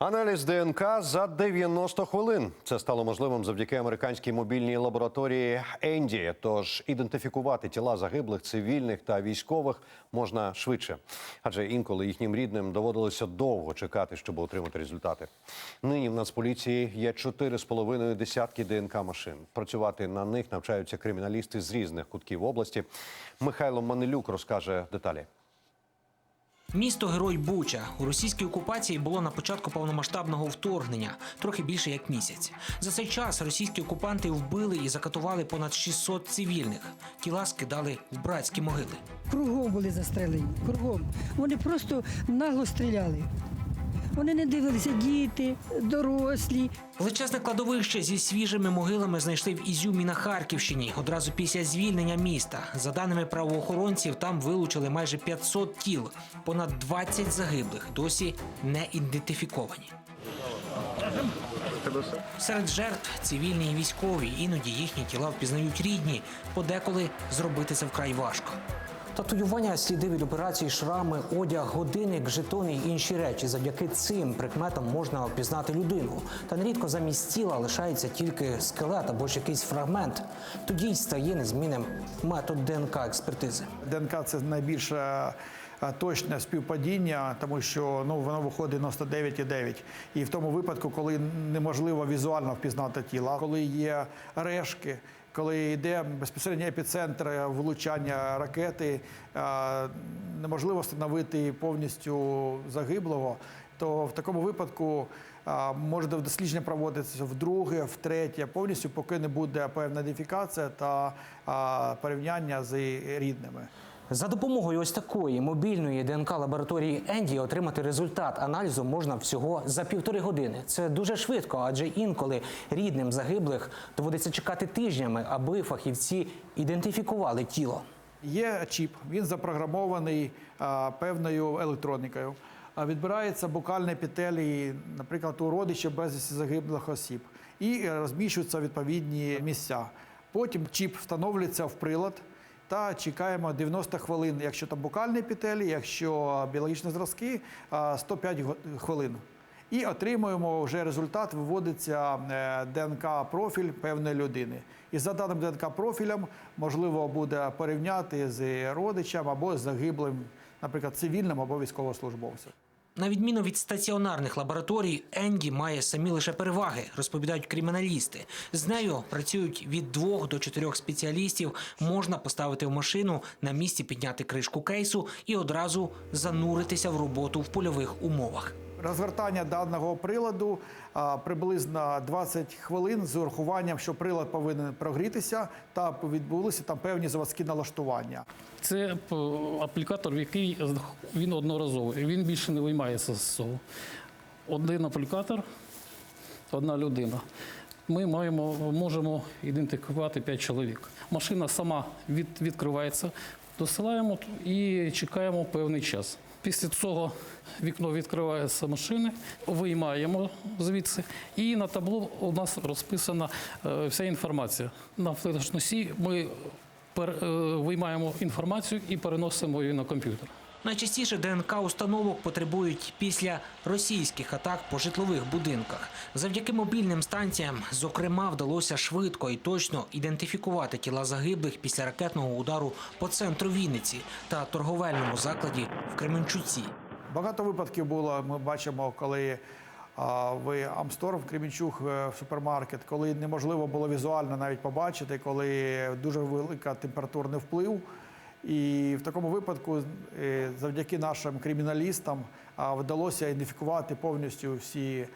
Аналіз ДНК за 90 хвилин. Це стало можливим завдяки американській мобільній лабораторії Енді. Тож ідентифікувати тіла загиблих цивільних та військових можна швидше, адже інколи їхнім рідним доводилося довго чекати, щоб отримати результати. Нині в Нацполіції є 4,5 десятки ДНК машин. Працювати на них навчаються криміналісти з різних кутків області. Михайло Манилюк розкаже деталі. Місто Герой Буча у російській окупації було на початку повномасштабного вторгнення, трохи більше як місяць. За цей час російські окупанти вбили і закатували понад 600 цивільних. Тіла скидали в братські могили. Кругом були застрелені, кругом. Вони просто нагло стріляли. Вони не дивилися діти, дорослі. Величезне кладовище зі свіжими могилами знайшли в Ізюмі на Харківщині одразу після звільнення міста. За даними правоохоронців, там вилучили майже 500 тіл. Понад 20 загиблих досі не ідентифіковані. Серед жертв цивільні і військові, іноді їхні тіла впізнають рідні. Подеколи зробити це вкрай важко. Татуювання, сліди від операції, шрами, одяг, годинник, жетони й інші речі. Завдяки цим прикметам можна впізнати людину. Та нерідко замість тіла лишається тільки скелет або ж якийсь фрагмент. Тоді й стає незмінним метод ДНК експертизи. ДНК це найбільш е, точне співпадіння, тому що ну воно виходить 99,9. І в тому випадку, коли неможливо візуально впізнати тіло, коли є решки. Коли йде безпосередньо епіцентр влучання ракети, неможливо встановити повністю загиблого, то в такому випадку може дослідження проводитися вдруге, втретє, повністю, поки не буде певна ідентифікація та порівняння з рідними. За допомогою ось такої мобільної ДНК лабораторії Енді отримати результат аналізу можна всього за півтори години. Це дуже швидко, адже інколи рідним загиблих доводиться чекати тижнями, аби фахівці ідентифікували тіло. Є чіп, він запрограмований а, певною електронікою. А відбирається букальні епітелії, наприклад, у родичів безвісті загиблих осіб, і розміщуються відповідні місця. Потім чіп встановлюється в прилад. Та чекаємо 90 хвилин, якщо там букальні епітелії, якщо біологічні зразки, 105 хвилин. І отримуємо вже результат, виводиться е, ДНК-профіль певної людини. І за даним ДНК-профілем можливо буде порівняти з родичем або з загиблим, наприклад, цивільним або військовослужбовцем. На відміну від стаціонарних лабораторій, Енді має самі лише переваги, розповідають криміналісти. З нею працюють від двох до чотирьох спеціалістів. Можна поставити в машину, на місці підняти кришку кейсу і одразу зануритися в роботу в польових умовах. Розгортання даного приладу приблизно 20 хвилин з урахуванням, що прилад повинен прогрітися та відбулися там певні заводські налаштування. Це п- аплікатор, який він одноразовий. Він більше не виймається з цього. Один аплікатор, одна людина. Ми маємо, можемо ідентифікувати 5 чоловік. Машина сама від, відкривається, досилаємо і чекаємо певний час. Після цього вікно відкривається машини, виймаємо звідси, і на табло у нас розписана е, вся інформація. На флеш-носі ми е, виймаємо інформацію і переносимо її на комп'ютер. Найчастіше ДНК установок потребують після російських атак по житлових будинках. Завдяки мобільним станціям, зокрема, вдалося швидко і точно ідентифікувати тіла загиблих після ракетного удару по центру Вінниці та торговельному закладі в Кременчуці. Багато випадків було. Ми бачимо, коли в Амстор в Кремінчук е, в супермаркет, коли неможливо було візуально навіть побачити, коли дуже велика температурний вплив. І в такому випадку, е, завдяки нашим криміналістам, вдалося ідентифікувати повністю всі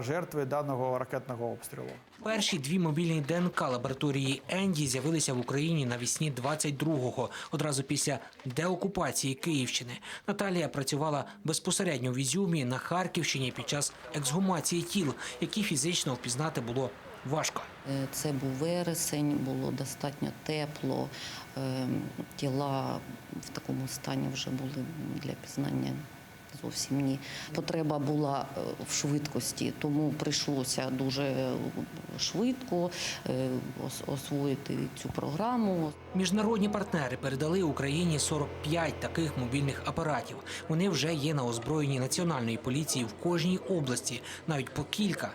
жертви даного ракетного обстрілу. Перші дві мобільні ДНК лабораторії Енді з'явилися в Україні навесні 22-го, одразу після деокупації Київщини. Наталія працювала безпосередньо в Ізюмі на Харківщині під час ексгумації тіл, які фізично впізнати було важко. Е, Це був вересень, було достатньо тепло. е, Тіла в такому стані вже були для пізнання Зовсім ні. Потреба була е, в швидкості, тому прийшлося дуже швидко освоїти цю програму. Міжнародні партнери передали Україні 45 таких мобільних апаратів. Вони вже є на озброєнні національної поліції в кожній області, навіть по кілька.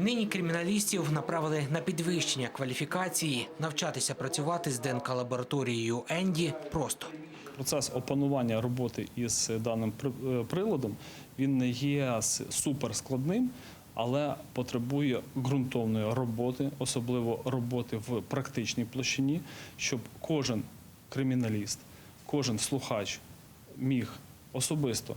Нині криміналістів направили на підвищення кваліфікації. Навчатися працювати з ДНК лабораторією Енді просто. Процес опанування роботи із даним е, приладом він не є суперскладним, але потребує ґрунтовної роботи, особливо роботи в практичній площині, щоб кожен криміналіст, кожен слухач міг особисто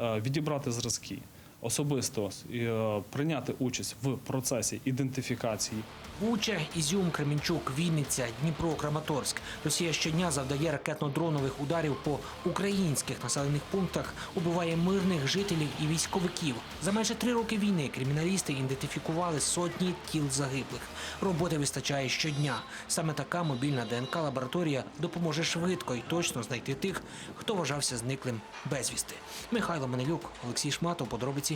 е, відібрати зразки, особисто е, прийняти участь в процесі ідентифікації Буча, Ізюм, Кременчук, Вінниця, Дніпро, Краматорськ. Росія щодня завдає ракетно-дронових ударів по українських населених пунктах, убиває мирних жителів і військовиків. За майже три роки війни криміналісти ідентифікували сотні тіл загиблих. Роботи вистачає щодня. Саме така мобільна ДНК лабораторія допоможе швидко і точно знайти тих, хто вважався зниклим безвісти. Михайло Менелюк, Олексій Шматов, подробиці,